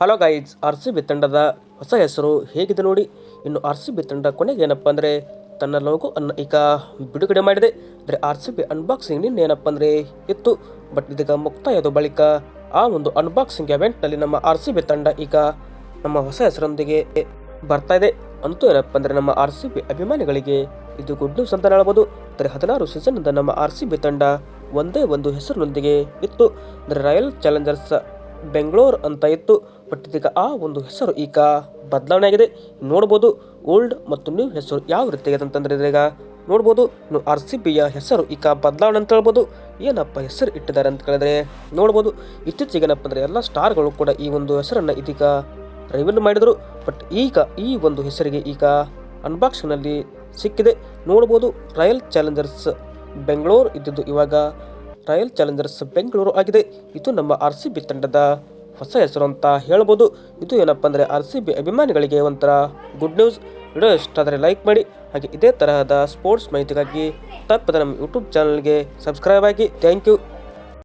Hello guys R C B ತಂಡದ ಹೊಸ ಹೆಸರು ಹೇಗಿದೆ ನೋಡಿ? ಇನ್ನು ಆರ್ ಸಿ ಬಿ ತಂಡ ಕೊನೆಗೆ ಏನಪ್ಪ ಅಂದರೆ ತನ್ನ ಲೋಗೋ ಅನ್ನು ಈಗ ಬಿಡುಗಡೆ ಮಾಡಿದೆ. ಅಂದರೆ ಆರ್ ಸಿ ಬಿ ಅನ್ಬಾಕ್ಸಿಂಗ್ ನಿನ್ನೆ ಏನಪ್ಪ ಅಂದರೆ ಇತ್ತು. ಬಟ್ ಇದೀಗ ಮುಕ್ತಾಯದ ಬಳಿಕ ಆ ಒಂದು ಅನ್ಬಾಕ್ಸಿಂಗ್ ಎವೆಂಟ್ನಲ್ಲಿ ನಮ್ಮ ಆರ್ ಸಿ ಬಿ ತಂಡ ಈಗ ನಮ್ಮ ಹೊಸ ಹೆಸರೊಂದಿಗೆ ಬರ್ತಾ ಇದೆ. ಅಂತೂ ಏನಪ್ಪ ಅಂದರೆ ನಮ್ಮ ಆರ್ ಸಿ ಬಿ ಅಭಿಮಾನಿಗಳಿಗೆ ಇದು ಗುಡ್ ನ್ಯೂಸ್ ಅಂತ ಹೇಳ್ಬೋದು. ಅಂದರೆ ಹದಿನಾರು ಸೀಸನ್ನಿಂದ ನಮ್ಮ ಆರ್ ಸಿ ಬಿ ತಂಡ ಒಂದೇ ಒಂದು ಹೆಸರಿನೊಂದಿಗೆ ಇತ್ತು. ಅಂದರೆ ರಾಯಲ್ ಚಾಲೆಂಜರ್ಸ್ ಬೆಂಗಳೂರು ಅಂತ ಇತ್ತು. ಬಟ್ ಇದೀಗ ಆ ಒಂದು ಹೆಸರು ಈಗ ಬದಲಾವಣೆ ಆಗಿದೆ. ನೋಡ್ಬೋದು ಓಲ್ಡ್ ಮತ್ತು ನ್ಯೂ ಹೆಸರು ಯಾವ ರೀತಿ ಆಗಿದೆ ಅಂತಂದ್ರೆ ಈಗ ನೋಡ್ಬೋದು ಆರ್ ಸಿ ಬಿಯ ಹೆಸರು ಈಗ ಬದಲಾವಣೆ ಅಂತ ಹೇಳ್ಬೋದು. ಏನಪ್ಪ ಹೆಸರು ಇಟ್ಟಿದ್ದಾರೆ ಅಂತ ಕೇಳಿದ್ರೆ ನೋಡ್ಬೋದು. ಇತ್ತೀಚೆಗೆ ಏನಪ್ಪ ಅಂದರೆ ಎಲ್ಲ ಸ್ಟಾರ್ಗಳು ಕೂಡ ಈ ಒಂದು ಹೆಸರನ್ನು ಇದೀಗ ರಿವೀಲ್ ಮಾಡಿದರು. ಬಟ್ ಈಗ ಈ ಒಂದು ಹೆಸರಿಗೆ ಈಗ ಅನ್ಬಾಕ್ಸಿಂಗ್ನಲ್ಲಿ ಸಿಕ್ಕಿದೆ. ನೋಡ್ಬೋದು ರಾಯಲ್ ಚಾಲೆಂಜರ್ಸ್ ಬೆಂಗಳೂರು ಇದ್ದಿದ್ದು ಇವಾಗ ರಾಯಲ್ ಚಾಲೆಂಜರ್ಸ್ ಬೆಂಗಳೂರು ಆಗಿದೆ. ಇದು ನಮ್ಮ ಆರ್ ಸಿ ಬಿ ತಂಡದ ಹೊಸ ಹೆಸರು ಅಂತ ಹೇಳ್ಬೋದು. ಇದು ಏನಪ್ಪ ಅಂದರೆ ಆರ್ ಸಿ ಬಿ ಅಭಿಮಾನಿಗಳಿಗೆ ಒಂಥರ ಗುಡ್ ನ್ಯೂಸ್ ವಿಡಿಯೋ ಇಷ್ಟ ಆದರೆ ಲೈಕ್ ಮಾಡಿ. ಹಾಗೆ ಇದೇ ತರಹದ ಸ್ಪೋರ್ಟ್ಸ್ ಮಾಹಿತಿಗಾಗಿ ತಪ್ಪದ ನಮ್ಮ ಯೂಟ್ಯೂಬ್ ಚಾನಲ್ಗೆ ಸಬ್ಸ್ಕ್ರೈಬ್ ಆಗಿ. Thank you